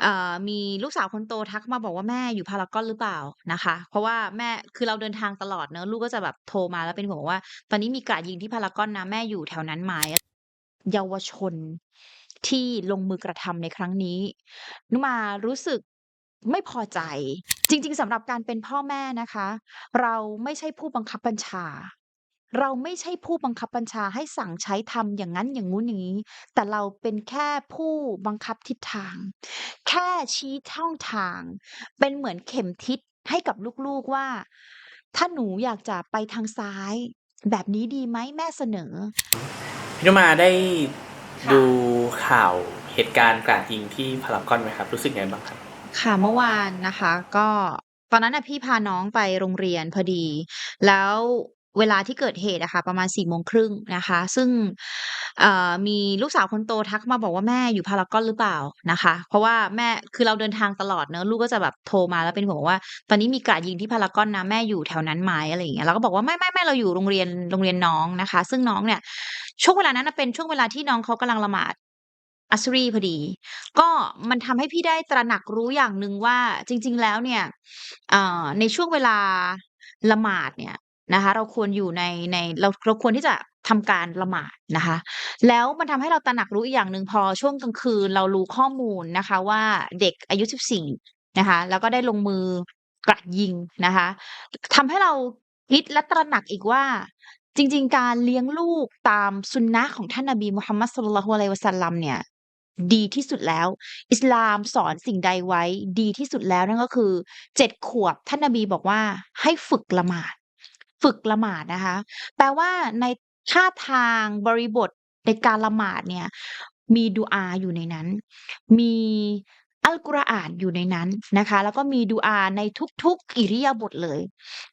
เอ่อ มีลูกสาวคนโตทักมาบอกว่า"แม่อยู่พารากอนหรือเปล่า?"นะคะ เพราะว่าแม่ คือเราเดินทางตลอดเนาะ ลูกก็จะแบบโทรมาแล้วเป็นห่วงว่า"ตอนนี้มีกราดยิงที่พารากอนนะ แม่อยู่แถวนั้นไหม?"เยาวชนที่ลงมือกระทำในครั้งนี้นุมารู้สึกไม่พอใจ จริง ๆ สำหรับการเป็นพ่อแม่นะคะ เราไม่ใช่ผู้บังคับบัญชา เราไม่ใช่ผู้บังคับบัญชาให้สั่งใช้ทำอย่างงั้น อย่างงู้น อย่างงี้ แต่เราเป็นแค่ผู้บังคับทิศทาง แค่ชี้ช่องทาง เป็นเหมือนเข็มทิศให้กับลูก ๆ ว่า"ถ้าหนูอยากจะไปทางซ้าย แบบนี้ดีไหม?แม่เสนอ"พี่นุมาได้ค่ดูะข่าวเหตุการณ์กราดยิงที่พารากอนไหมครับ?รู้สึกยังไงบ้างครับ?ค่ะเมื่อวานนะคะ ก็ตอนนั้นน่ะพี่พาน้องไปโรงเรียนพอดี แล้ว เวลาที่เกิดเหตุอะค่ะประมาณ4:30นะคะ ซึ่งเอ่อมีลูกสาวคนโตทักมาบอกว่า"แม่อยู่พารากอนหรือเปล่า?"นะคะ เพราะว่าแม่คือเราเดินทางตลอดเนาะลูกก็จะแบบโทรมาแล้วเป็นห่วงว่า"ตอนนี้มีกราดยิงที่พารากอนนะแม่อยู่แถวนั้นไหม?"อะไรอย่างเงี้ยเราก็บอกว่า"ไม่ๆๆเราอยู่โรงเรียนโรงเรียนน้อง"นะคะ ซึ่งน้องเนี่ยช่วงเวลานั้นเป็นช่วงเวลาที่น้องเขากำลังละหมาดอัสรีพอดี ก็มันทำให้พี่ได้ตระหนักรู้อย่างหนึ่งว่าจริง ๆ แล้วเนี่ยในช่วงเวลาละหมาดเนี่ย นะคะ เราควรอยู่ในในเราเราควรที่จะทำการละหมาดนะคะ แล้วมันทำให้เราตระหนักรู้อีกอย่างหนึ่งพอช่วงกลางคืนเรารู้ข้อมูลนะคะ ว่าเด็กอายุ 14 นะคะ แล้วก็ได้ลงมือกราดยิงนะคะทำให้เราคิดและตระหนักอีกว่าจริง ๆ การเลี้ยงลูกตามสุนนะของท่านนบีมุฮัมมัดศ็อลลัลฮุอะลัยวะซัลลัมเนี่ยดีที่สุดแล้ว อิสลามสอนสิ่งใดไว้ดีที่สุดแล้วนั่นก็คือ7ขวบท่านนบีบอกว่าให้ฝึกละหมาด ฝึกละหมาดนะคะ แปลว่าในท่าทางบริบทในการละหมาดเนี่ย มีดุอาอยู่ในนั้น มีอัลกุรอานอยู่ในนั้นนะคะ แล้วก็มีดุอาในทุกๆอิริยาบถเลย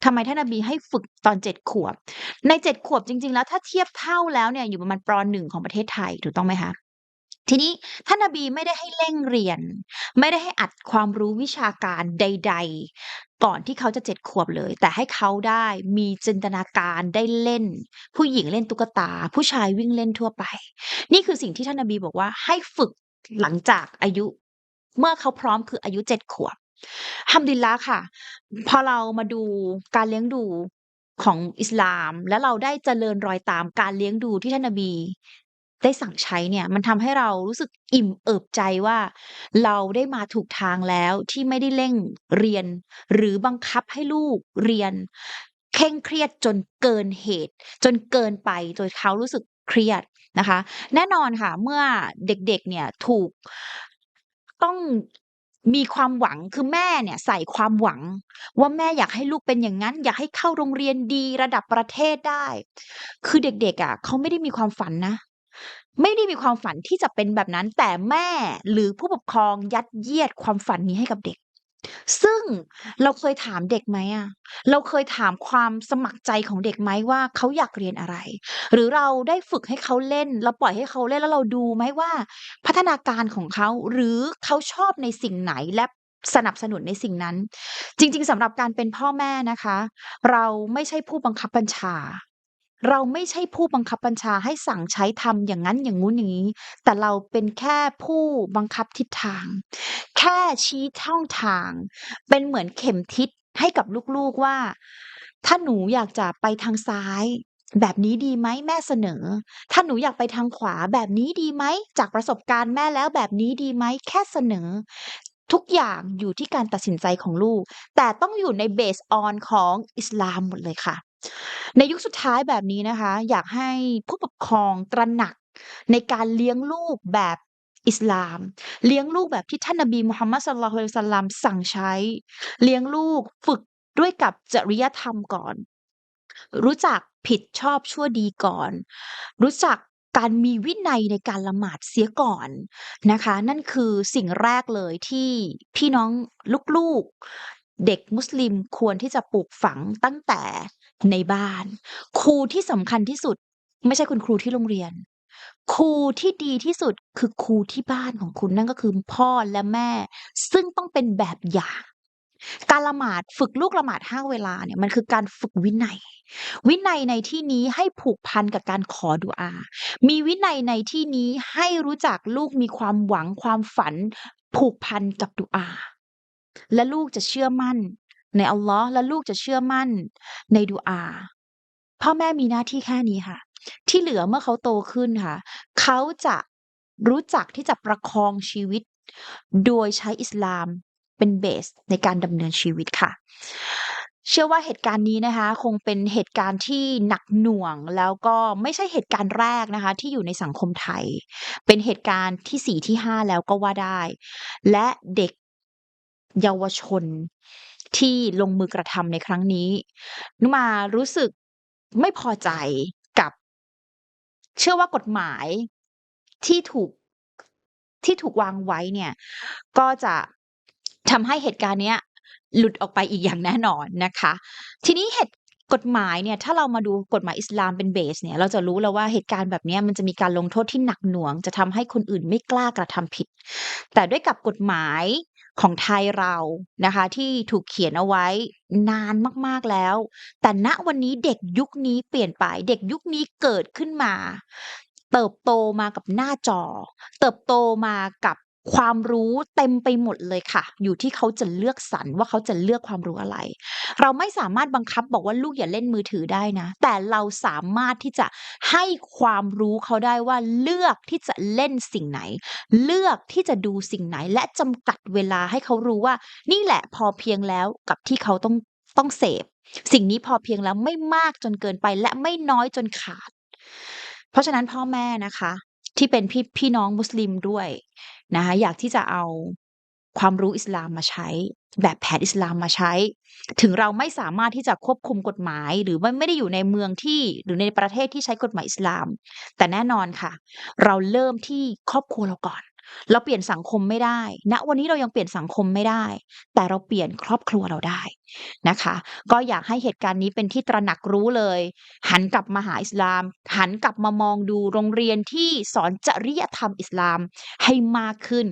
ทำไมท่านนบีให้ฝึกตอน7ขวบ ใน7ขวบจริง ๆ แล้วถ้าเทียบเท่าแล้วเนี่ยอยู่ประมาณป.1ของประเทศไทยถูกต้องไหมคะ?ทีนี้ท่านนบีไม่ได้ให้เร่งเรียน ไม่ได้ให้อัดความรู้วิชาการใดๆ ก่อนที่เขาจะ 7 ขวบเลย แต่ให้เขาได้มีจินตนาการได้เล่น ผู้หญิงเล่นตุ๊กตา ผู้ชายวิ่งเล่นทั่วไป นี่คือสิ่งที่ท่านนบีบอกว่าให้ฝึกหลังจากอายุ เมื่อเขาพร้อมคืออายุ 7 ขวบฮัมดิลลาค่ะ พอเรามาดูการเลี้ยงดูของอิสลาม แล้วเราได้เจริญรอยตามการเลี้ยงดูที่ท่านนบี ได้สั่งใช้เนี่ย มันทำให้เรารู้สึกอิ่มเอิบใจว่า เราได้มาถูกทางแล้วที่ไม่ได้เร่งเรียน หรือบังคับให้ลูกเรียนเคร่งเครียดจนเกินเหตุ จนเกินไปจนเขารู้สึกเครียดนะคะ แน่นอนค่ะ เมื่อเด็กๆเนี่ยถูกต้องมีความหวังคือแม่เนี่ยใส่ความหวัง ว่าแม่อยากให้ลูกเป็นอย่างงั้น อยากให้เข้าโรงเรียนดีระดับประเทศได้ คือเด็กๆอะเขาไม่ได้มีความฝันนะ ไม่ได้มีความฝันที่จะเป็นแบบนั้น แต่แม่หรือผู้ปกครองยัดเยียดความฝันนี้ให้กับเด็ก ซึ่งเราเคยถามเด็กไหมอะเราเคยถามความสมัครใจของเด็กไหมว่าเขาอยากเรียนอะไร?หรือเราได้ฝึกให้เขาเล่น เราปล่อยให้เขาเล่นแล้วเราดูไหมว่า พัฒนาการของเขาหรือเขาชอบในสิ่งไหนและสนับสนุนในสิ่งนั้น จริง ๆสำหรับการเป็นพ่อแม่นะคะ เราไม่ใช่ผู้บังคับบัญชา เราไม่ใช่ผู้บังคับบัญชาให้สั่งใช้ทำอย่างงั้น อย่างงู้น อย่างงี้ แต่เราเป็นแค่ผู้บังคับทิศทาง แค่ชี้ช่องทาง เป็นเหมือนเข็มทิศให้กับลูก ๆ ว่า"ถ้าหนูอยากจะไปทางซ้าย แบบนี้ดีไหม?แม่เสนอ ถ้าหนูอยากไปทางขวา แบบนี้ดีไหม?จากประสบการณ์แม่แล้ว แบบนี้ดีไหม?"แค่เสนอ ทุกอย่างอยู่ที่การตัดสินใจของลูก แต่ต้องอยู่ใน Based on ของอิสลามหมดเลยค่ะ ในยุคสุดท้ายแบบนี้นะคะ อยากให้ผู้ปกครองตระหนักในการเลี้ยงลูกแบบอิสลาม เลี้ยงลูกแบบที่ท่านนบีมุฮัมมัดศ็อลลัลลอฮุอะลัยฮิวะซัลลัมสั่งใช้ เลี้ยงลูกฝึกด้วยกับจริยธรรมก่อน รู้จักผิดชอบชั่วดีก่อน รู้จักการมีวินัยในการละหมาดเสียก่อนนะคะ นั่นคือสิ่งแรกเลยที่พี่น้องลูกๆ เด็กมุสลิมควรที่จะปลูกฝังตั้งแต่ ในบ้าน ครูที่สำคัญที่สุด ไม่ใช่คุณครูที่โรงเรียน ครูที่ดีที่สุดคือครูที่บ้านของคุณนั่นก็คือพ่อและแม่ ซึ่งต้องเป็นแบบอย่างการละหมาดฝึกลูกละหมาด5เวลาเนี่ยมันคือการฝึกวินัย วินัยในที่นี้ให้ผูกพันกับการขอดุอา มีวินัยในที่นี้ให้รู้จักลูกมีความหวังความฝัน ผูกพันกับดุอา และลูกจะเชื่อมั่น ในอัลลอฮ์และลูกจะเชื่อมั่นในดุอา พ่อแม่มีหน้าที่แค่นี้ค่ะ ที่เหลือเมื่อเขาโตขึ้นค่ะ เขาจะรู้จักที่จะประคองชีวิต โดยใช้อิสลามเป็นเบสในการดำเนินชีวิตค่ะ เชื่อว่าเหตุการณ์นี้นะคะ คงเป็นเหตุการณ์ที่หนักหน่วงแล้วก็ไม่ใช่เหตุการณ์แรกนะคะ ที่อยู่ในสังคมไทย เป็นเหตุการณ์ที่สี่ที่ห้าแล้วก็ว่าได้ และเด็กเยาวชน ที่ลงมือกระทำในครั้งนี้นุมารู้สึกไม่พอใจกับ เชื่อว่ากฎหมายที่ถูกที่ถูกวางไว้เนี่ย ก็จะทำให้เหตุการณ์เนี้ย หลุดออกไปอีกอย่างแน่นอนนะคะ ทีนี้เหตุกฎหมายเนี่ยถ้าเรามาดูกฎหมายอิสลามเป็นเบสเนี่ย เราจะรู้แล้วว่าเหตุการณ์แบบนี้มันจะมีการลงโทษที่หนักหน่วง จะทำให้คนอื่นไม่กล้ากระทำผิด แต่ด้วยกับกฎหมาย ของไทยเรานะคะ ที่ถูกเขียนเอาไว้นานมากๆแล้ว แต่ณวันนี้เด็กยุคนี้เปลี่ยนไป เด็กยุคนี้เกิดขึ้นมา เติบโตมากับหน้าจอ เติบโตมากับ ความรู้เต็มไปหมดเลยค่ะ อยู่ที่เขาจะเลือกสรรว่าเขาจะเลือกความรู้อะไร เราไม่สามารถบังคับบอกว่าลูกอย่าเล่นมือถือได้นะ แต่เราสามารถที่จะให้ความรู้เขาได้ว่าเลือกที่จะเล่นสิ่งไหน เลือกที่จะดูสิ่งไหน และจำกัดเวลาให้เขารู้ว่า นี่แหละพอเพียงแล้วกับที่เขาต้องต้องเสพ สิ่งนี้พอเพียงแล้วไม่มากจนเกินไปและไม่น้อยจนขาด เพราะฉะนั้นพ่อแม่นะคะ ที่เป็นพี่พี่น้องมุสลิมด้วย นะคะอยากที่จะเอาความรู้อิสลามมาใช้ แบบแผนอิสลามมาใช้ ถึงเราไม่สามารถที่จะควบคุมกฎหมาย หรือว่าไม่ได้อยู่ในเมืองที่หรือในประเทศที่ใช้กฎหมายอิสลาม แต่แน่นอนค่ะ เราเริ่มที่ครอบครัวเราก่อน เราเปลี่ยนสังคมไม่ได้ณวันนี้เรายังเปลี่ยนสังคมไม่ได้ แต่เราเปลี่ยนครอบครัวเราได้นะคะ ก็อยากให้เหตุการณ์นี้เป็นที่ตระหนักรู้เลย หันกลับมาหาอิสลาม หันกลับมามองดูโรงเรียนที่สอนจริยธรรมอิสลามให้มากขึ้น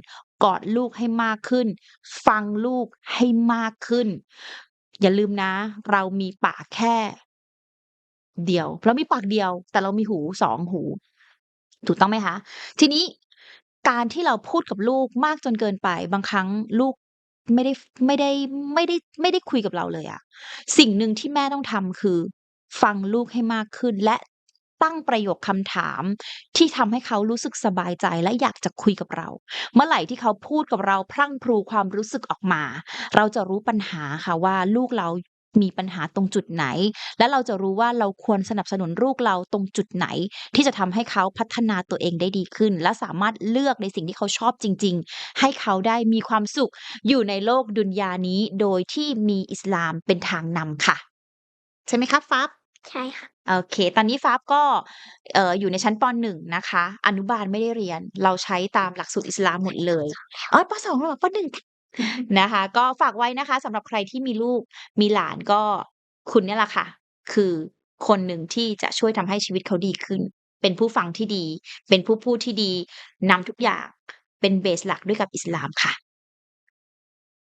กอดลูกให้มากขึ้น ฟังลูกให้มากขึ้น อย่าลืมนะ เรามีปากแค่ เดียวเรามีปากเดียว แต่เรามีหู2หู ถูกต้องไหมคะ ทีนี้ การที่เราพูดกับลูกมากจนเกินไป บางครั้งลูกไม่ได้ไม่ได้ไม่ได้ไม่ได้คุยกับเราเลยอะสิ่งหนึ่งที่แม่ต้องทำคือ ฟังลูกให้มากขึ้นและตั้งประโยคคำถาม ที่ทำให้เขารู้สึกสบายใจและอยากจะคุยกับเรา เมื่อไหร่ที่เขาพูดกับเราพรั่งพรูความรู้สึกออกมา เราจะรู้ปัญหาค่ะว่าลูกเรา มีปัญหาตรงจุดไหน และเราจะรู้ว่าเราควรสนับสนุนลูกเราตรงจุดไหน ที่จะทำให้เขาพัฒนาตัวเองได้ดีขึ้น และสามารถเลือกในสิ่งที่เขาชอบจริง ๆ ให้เขาได้มีความสุขอยู่ในโลกดุนยานี้ โดยที่มีอิสลามเป็นทางนำค่ะ ใช่ไหมคะฟ้าใช่ค่ะโอเค ตอนนี้ฟ้าก็เอ่ออยู่ในชั้นป.1นะคะ อนุบาลไม่ได้เรียน เราใช้ตามหลักสูตรอิสลามหมดเลยอ๋อป.2แล้วเหรอป.1 นะคะ ก็ฝากไว้นะคะสำหรับใครที่มีลูกมีหลานก็คุณเนี่ยแหละค่ะ คือคนหนึ่งที่จะช่วยทำให้ชีวิตเขาดีขึ้น เป็นผู้ฟังที่ดี เป็นผู้พูดที่ดีนำทุกอย่างเป็นเบสหลักด้วยกับอิสลามค่ะ